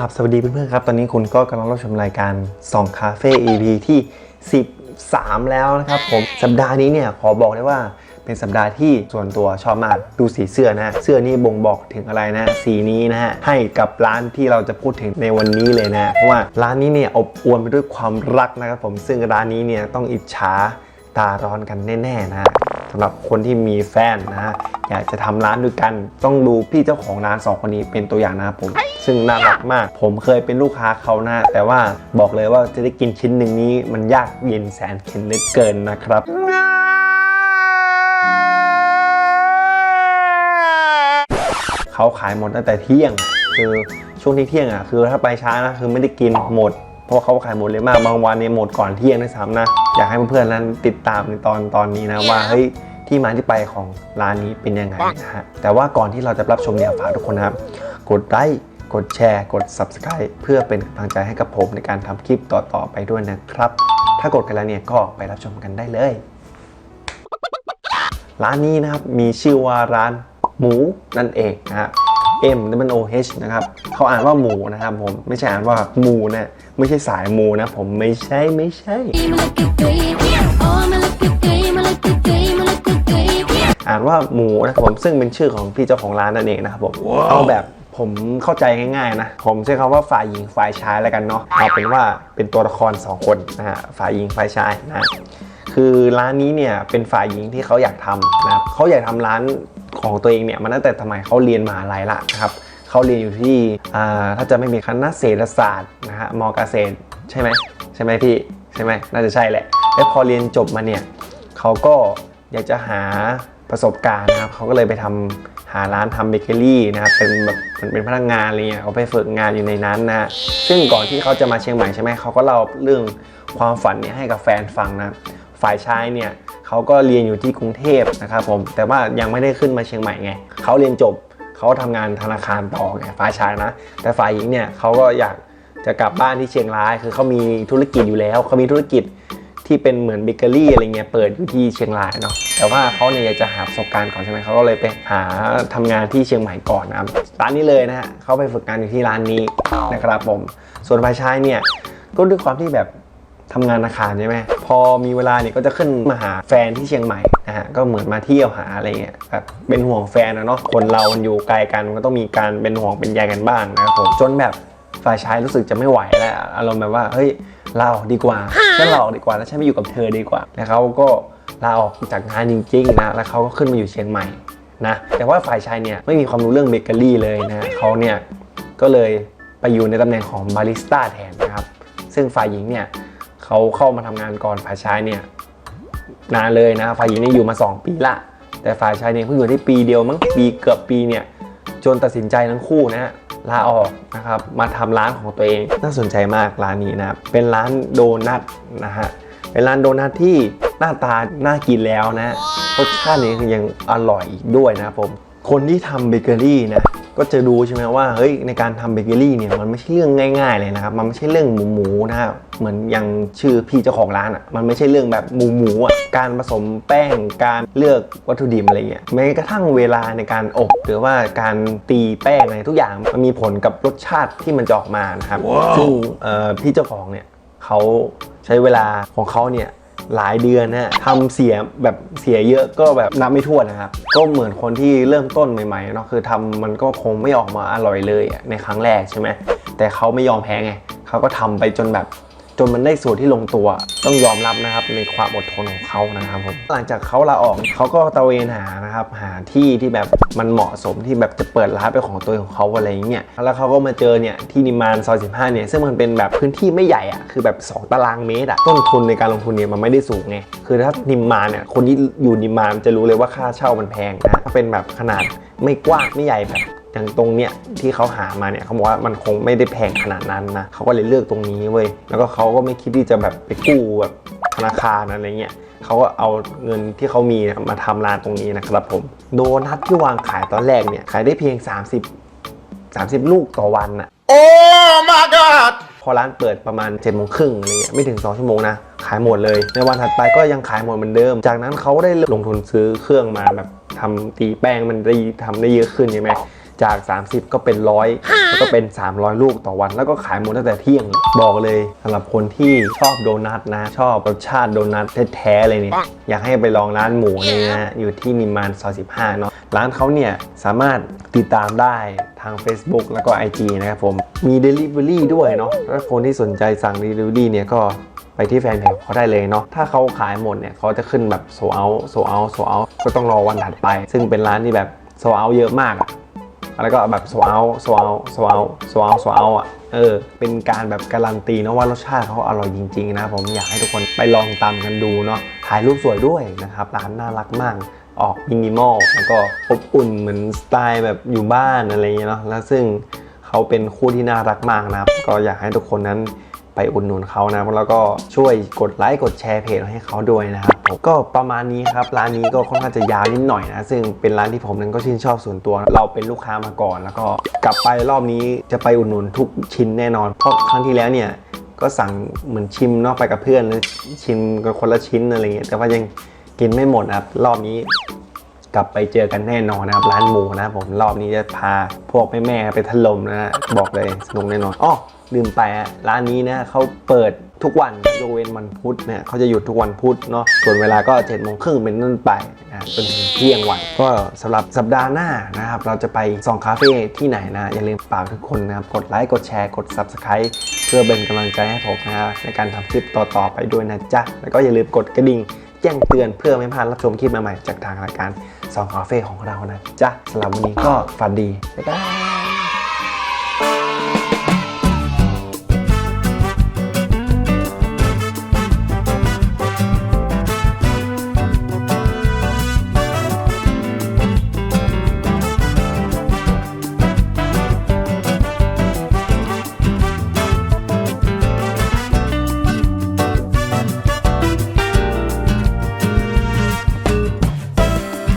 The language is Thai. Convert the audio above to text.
ราบสวัสดีเพื่อนๆครับ ตอนนี้คุณก็กำลังรับชมรายการสองคาเฟ่ EP ที่ 13 แล้วนะครับผมสัปดาห์นี้เนี่ยขอบอกเลยว่าเป็นสัปดาห์ที่ส่วนตัวชอบมากดูสีเสื้อนะ เสื้อนี้บ่งบอกถึงอะไรนะ สีนี้นะฮะให้กับร้านที่เราจะพูดถึงในวันนี้เลยนะ เพราะว่าร้านนี้เนี่ยอบอวลไปด้วยความรักนะครับผมซึ่งร้านนี้เนี่ยต้องอิจฉาตาร้อนกันแน่ๆนะ สำหรับคนที่มีแฟนนะฮะอยากจะทำร้านด้วยกัน ต้องดูพี่เจ้าของร้านสองคนนี้เป็นตัวอย่างนะครับผม ซึ่งน่ารักมาก ผมเคยเป็นลูกค้าเขานะ แต่ว่าบอกเลยว่าจะได้กินชิ้นหนึ่งนี้ มันยากเย็นแสนเข็นเหลือเกินนะครับเขาขายหมดตั้งแต่เที่ยง คือช่วงที่เที่ยงอะคือถ้าไปช้านะคือไม่ได้กินหมด เพราะว่าเขาขายหมดเลยมากบางวันเนี่ยหมดก่อนเที่ยงด้วยซ้ำนะ อยากให้เพื่อนๆนั้นติดตามในตอนตอนนี้นะว่าเฮ้ยที่มาที่ไปของร้านนี้เป็นยังไงนะฮะแต่ว่าก่อนที่เราจะรับชมเนี่ยฝากทุกคนนะครับกดไลค์กดแชร์กด subscribe เพื่อเป็นกำลังใจให้กับผมในการทำคลิปต่อๆไปด้วยนะครับ ถ้ากดกันแล้วเนี่ยก็ไปรับชมกันได้เลย ร้านนี้นะครับมีชื่อว่าร้านหมูนั่นเองนะฮะ M W O H นะครับเขาอ่านว่าหมูนะครับผมไม่ใช่อ่านว่าหมูนะ ไม่ใช่สายหมูนะ ผมไม่ใช่ไม่ใช่ me like a gravy. Oh, me like a gravy, me like a gravy, me like a gravy. อ่านว่าหมูนะครับผมซึ่งเป็นชื่อของพี่เจ้าของร้านนั่นเองนะครับผมเอาแบบผมเข้าใจง่ายๆนะ ผมใช้คำว่าฝ่ายหญิงฝ่ายชายแล้วกันเนาะเอาเป็นว่าเป็นตัวละครสองคนนะฮะฝ่ายหญิงฝ่ายชายนะคือร้านนี้เนี่ยเป็นฝ่ายหญิงที่เขาอยากทำนะครับเขาอยากทำร้านของตัวเองเนี่ยมาตั้งแต่สมัยเขาเรียนมหาลัยละนะครับ เขาเรียนอยู่ที่ถ้าจะไม่มีคณะเศรษฐศาสตร์นะฮะมเกษตรใช่ไหมใช่ไหมพี่ใช่ไหมน่าจะใช่แหละแล้วพอเรียนจบมาเนี่ยเขาก็อยากจะหาประสบการณ์นะครับเขาก็เลยไปทำหาร้านทำเบเกอรี่นะครับเป็นแบบเป็นเป็นพนักงานอะไรเงี้ยเขาไปฝึกงานอยู่ในนั้นนะซึ่งก่อนที่เขาจะมาเชียงใหม่ใช่ไหมเขาก็เล่าเรื่องความฝันเนี่ยให้กับแฟนฟังนะฝ่ายชายเนี่ยเขาก็เรียนอยู่ที่กรุงเทพนะครับผมแต่ว่ายังไม่ได้ขึ้นมาเชียงใหม่ไงเขาเรียนจบ เขาทำงานธนาคารต่อไงฝ่ายชายนะ แต่ฝ่ายหญิงเนี่ยเขาก็อยากจะกลับบ้านที่เชียงราย คือเขามีธุรกิจอยู่แล้วเขามีธุรกิจที่เป็นเหมือนเบเกอรี่อะไรเงี้ยเปิดอยู่ที่เชียงรายเนาะแต่ว่าเขาเนี่ยอยากจะหาประสบการณ์ก่อนใช่ไหมเขาก็เลยไปหาทำงานที่เชียงใหม่ก่อนนะครับร้านนี้เลยนะฮะเขาไปฝึกงานอยู่ที่ร้านนี้นะครับผม ส่วนฝ่ายชายเนี่ยก็ด้วยความที่แบบ ทำงานธนาคารใช่ไหมพอมีเวลาเนี่ยก็จะขึ้นมาหาแฟนที่เชียงใหม่นะฮะก็เหมือนมาเที่ยวหาอะไรเงี้ยแบบเป็นห่วงแฟนนะเนาะคนเรามันอยู่ไกลกันมันก็ต้องมีการเป็นห่วงเป็นใยกันบ้างนะครับผมจนแบบฝ่ายชายรู้สึกจะไม่ไหวแล้วอารมณ์แบบว่าเฮ้ยลาออกดีกว่าฉันลาออกดีกว่าแล้วฉันไม่อยู่กับเธอดีกว่าแล้วเขาก็ลาออกจากงานจริงๆนะแล้วเขาก็ขึ้นมาอยู่เชียงใหม่นะแต่ว่าฝ่ายชายเนี่ยไม่มีความรู้เรื่องเบเกอรี่เลยนะเขาเนี่ยก็เลยไปอยู่ในตำแหน่งของบาริสต้าแทนนะครับซึ่งฝ่ายหญิงเนี่ย เขาเข้ามาทำงานก่อนฝ่ายชายเนี่ยนานเลยนะฝ่ายหญิงเนี่ยอยู่มา 2 ปีละ แต่ฝ่ายชายเนี่ยเพิ่งอยู่ได้ปีเดียวมั้งปีเกือบปีเนี่ยจนตัดสินใจทั้งคู่นะฮะลาออกนะครับมาทำร้านของตัวเองน่าสนใจมากร้านนี้นะเป็นร้านโดนัทนะฮะเป็นร้านโดนัทที่หน้าตาน่ากินแล้วนะรสชาตินี้ยังอร่อยอีกด้วยนะผมคนที่ทำเบเกอรี่นะก็จะดูใช่ไหมว่าเฮ้ยในการทำเบเกอรี่เนี่ยมันไม่ใช่เรื่องง่าย ๆ เลยนะครับมันไม่ใช่เรื่องหมูหมูๆนะครับ เหมือนอย่างชื่อพี่เจ้าของร้านอะมันไม่ใช่เรื่องแบบหมูหมูๆอะการผสมแป้งการเลือกวัตถุดิบอะไรเงี้ยแม้กระทั่งเวลาในการอบ หรือว่าการตีแป้งอะไรทุกอย่างมันมีผลกับรสชาติที่มันจะออกมานะครับซึ่งเอ่อพี่เจ้าของเนี่ยเขาใช้เวลาของเขาเนี่ยหลายเดือนนะทำเสียแบบเสียเยอะก็แบบนับไม่ถ้วนนะครับ ก็เหมือนคนที่เริ่มต้นใหม่ๆเนาะคือทำมันก็คงไม่ออกมาอร่อยเลยอะในครั้งแรกใช่ไหมแต่เขาไม่ยอมแพ้ไงเขาก็ทำไปจนแบบ จนมันได้สูตรที่ลงตัว ต้องยอมรับนะครับในความอดทนของเขานะครับผมหลังจากเขาลาออกเขาก็ตะเวนหานะครับหาที่ที่แบบมันเหมาะสมที่แบบจะเปิดร้านเป็นของตัวของเขาอะไรอย่างเงี้ยแล้วเขาก็มาเจอเนี่ยที่นิมานซอย15เนี่ยซึ่งมันเป็นแบบพื้นที่ไม่ใหญ่อะคือแบบ 2 ตารางเมตรอะต้นทุนในการลงทุนเนี่ยมันไม่ได้สูงไงคือถ้านิมานเนี่ยคนที่อยู่นิมานจะรู้เลยว่าค่าเช่ามันแพงนะเป็นแบบขนาดไม่กว้างไม่ใหญ่แบบ อย่างตรงเนี้ยที่เขาหามาเนี่ยเขาบอกว่ามันคงไม่ได้แพงขนาดนั้นนะเขาก็เลยเลือกตรงนี้เว้ยแล้วก็เขาก็ไม่คิดที่จะแบบไปกู้แบบธนาคารอะไรเงี้ยเขาก็เอาเงินที่เขามีมาทำร้านตรงนี้นะครับผมโดนัทที่วางขายตอนแรกเนี่ยขายได้เพียง 30 30 ลูกต่อวันอะ Oh my god! พอร้านเปิดประมาณ7จ็ดโมงครึ่งอะไรเงี้ยไม่ถึง 2 ชั่วโมงนะ ขายหมดเลย ในวันถัดไปก็ยังขายหมดเหมือนเดิม จากนั้นเขาได้ลงทุนซื้อเครื่องมาแบบทำตีแป้งมันได้ทำได้เยอะขึ้นใช่ไหม จาก 30 ก็เป็นร้อยแล้วก็เป็น 300 ลูกต่อวัน แล้วก็ขายหมดตั้งแต่เที่ยง บอกเลยสำหรับคนที่ชอบโดนัทนะ ชอบรสชาติโดนัทแท้ๆเลยเนี่ยอยากให้ไปลองร้านหมูนี่นะอยู่ที่นิมมานซอย15 เนาะร้านเขาเนี่ยสามารถติดตามได้ทาง Facebook แล้วก็ IG นะครับผมมี Delivery ด้วยเนาะถ้าคนที่สนใจสั่ง Delivery เนี่ยก็ไปที่แฟนเพจเขาได้เลยเนาะ ถ้าเขาขายหมดเนี่ยเขาจะขึ้นแบบโซเอาโซเอาโซเอาก็ต้องรอวันถัดไป ซึ่งเป็นร้านที่แบบโซเอาเยอะมากอะ แล้วก็แบบสวอาโซเอาโซเอาโซเอาโซเอาอะเออเป็นการแบบการันตีนะว่ารสชาติเขาอร่อยจริงๆนะผมอยากให้ทุกคนไปลองตามกันดูเนาะถ่ายรูปสวยด้วยนะครับร้านน่ารักมากออกมินิมอลแล้วก็อบอุ่นเหมือนสไตล์แบบอยู่บ้านอะไรเงี้ยเนาะแล้วซึ่งเขาเป็นคู่ที่น่ารักมากนะครับก็อยากให้ทุกคนนั้น ไปอุดหนุนเขานะแล้วก็ช่วยกดไลค์กดแชร์เพจให้เขาด้วยนะครับผมก็ประมาณนี้ครับร้านนี้ก็ค่อนข้างจะยาวนิดหน่อยนะ ซึ่งเป็นร้านที่ผมนั้นก็ชื่นชอบส่วนตัว เราเป็นลูกค้ามาก่อน แล้วก็กลับไปรอบนี้จะไปอุดหนุนทุกชิ้นแน่นอน เพราะครั้งที่แล้วเนี่ยก็สั่งเหมือนชิมเนอกไปกับเพื่อนชิมกันคนละชิ้นอะไรเงี้ยแต่ว่ายังกินไม่หมดนะครับรอบนี้ กลับไปเจอกันแน่นอนนะครับ ร้านหมูนะครับผมรอบนี้จะพาพวกแม่ๆไปถล่มนะฮะบอกเลยสนุกแน่นอนอ๋อลืมไปอะร้านนี้นะเขาเปิดทุกวันยกเว้นวันพุธนะเขาจะหยุดทุกวันพุธเนาะส่วนเวลาก็7จ็ดโมงครึ่งเป็นต้นไปนะจนถึงเที่ยงวัน ก็สำหรับสัปดาห์หน้านะครับ เราจะไปส่องคาเฟ่ที่ไหนนะ อย่าลืมฝากทุกคนนะครับ กดไลค์กดแชร์กด Subscribe เพื่อเป็นกำลังใจให้ผมนะครับในการทำคลิปต่อๆไปด้วยนะจ๊ะ แล้วก็อย่าลืมกดกระดิ่งแจ้งเตือนเพื่อไม่พลาดรับชมคลิปใหม่ๆจากทางรายการ สองคาเฟ่ของเรานะจ๊ะสำหรับวันนี้ก็ฝันดีบ๊ายบาย